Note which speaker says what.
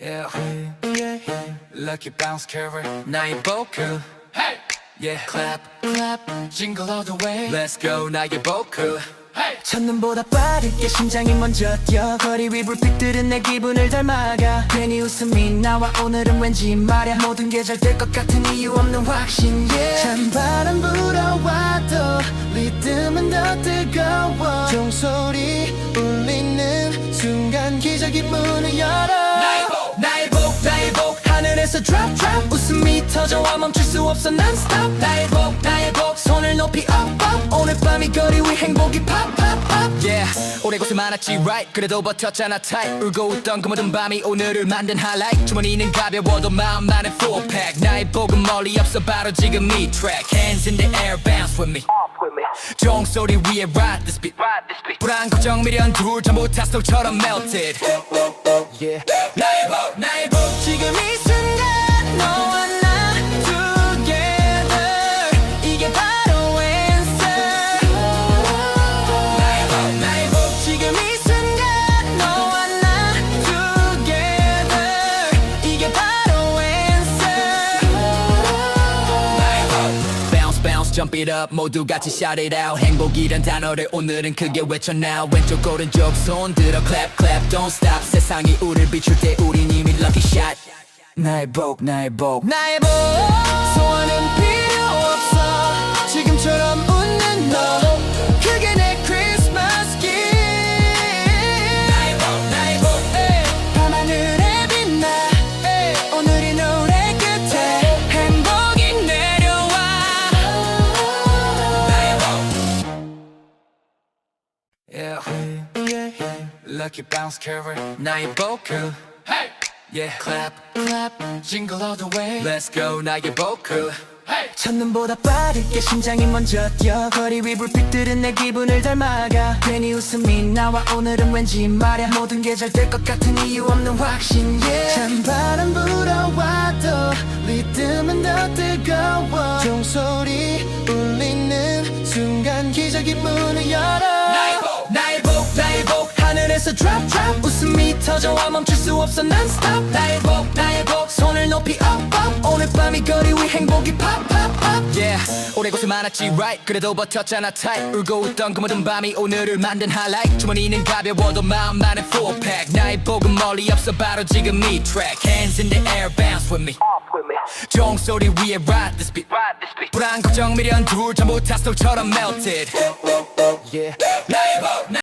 Speaker 1: Yeah, yeah, yeah. Lucky bounce carry 나의 vocal Hey, yeah. Clap, clap, jingle all the way. Let's go 나의 vocal Hey.
Speaker 2: 첫눈보다 빠르게 심장이 먼저 뛰어 거리 위 불빛들은 내 기분을 닮아가 괜히 웃음이 나와 오늘은 왠지 말야 모든 게 잘 될 것 같은 이유 없는 확신 yeah. 찬바람 불어와도 리듬은 더 뜨거워 종소리 울리는 순간 기적이 문을 열어 터져와 멈출 수 없어 non-stop 나의 복 나의 복 손을 높이 up up. 오늘 밤이 거리 위 행복이 pop pop pop.
Speaker 1: Yeah, 오래 고생 많았지 right. 그래도 버텼잖아 tight. 울고 웃던 그 모든 밤이 오늘을 만든 highlight. 주머니는 가벼워도 마음만은 full pack. 나의 복은 멀리 없어 바로 지금 이 track. Hands in the air bounce with me. 종소리 위에 ride this beat 불안 걱정 미련 둘 전부 다 스톱처럼 melted. Yeah. 나의 복 나의 복 jump it up 모두 같이 shout it out. 행복이란 단어를 오늘은 크게 외쳐 now. 왼쪽 오른쪽 손 들어 clap clap. Don't stop. 세상이 우릴 비출 때 우린 이미 lucky shot. 나의 복 나의 복.
Speaker 2: 나의 복
Speaker 1: Lucky bounce carry 나의 vocal Hey! Yeah. Clap clap jingle all the way. Let's go 나의 vocal Hey!
Speaker 2: 첫눈보다 빠르게 심장이 먼저 뛰어 거리 위 불빛들은 내 기분을 닮아가. 괜히 웃음이 나와 오늘은 왠지 말야. 모든 게 잘 될 것 같은 이유 없는 확신 yeah. 찬바람 불어와도 리듬은 더 뜨거워. 종소리 울리는 순간 기적이 문을 열어.
Speaker 1: 나의 복 나의
Speaker 2: 하늘에서 drop drop 웃음이 터져와 멈출 수 없어 non-stop 나의 복 나의 복 손을 높이 up up 오늘 밤이 거리 위 행복이 pop pop pop
Speaker 1: Yeah, 오래 고생 많았지 right 그래도 버텼잖아 tight 울고 웃던 그 모든 밤이 오늘을 만든 highlight 주머니는 가벼워도 마음만은 full pack 나의 복은 멀리 없어 바로 지금 이 track Hands in the air bounce with me 종소리 위에 ride this beat 불안 걱정 미련 둘 전부 다 스톱처럼 melted Yeah 나의 복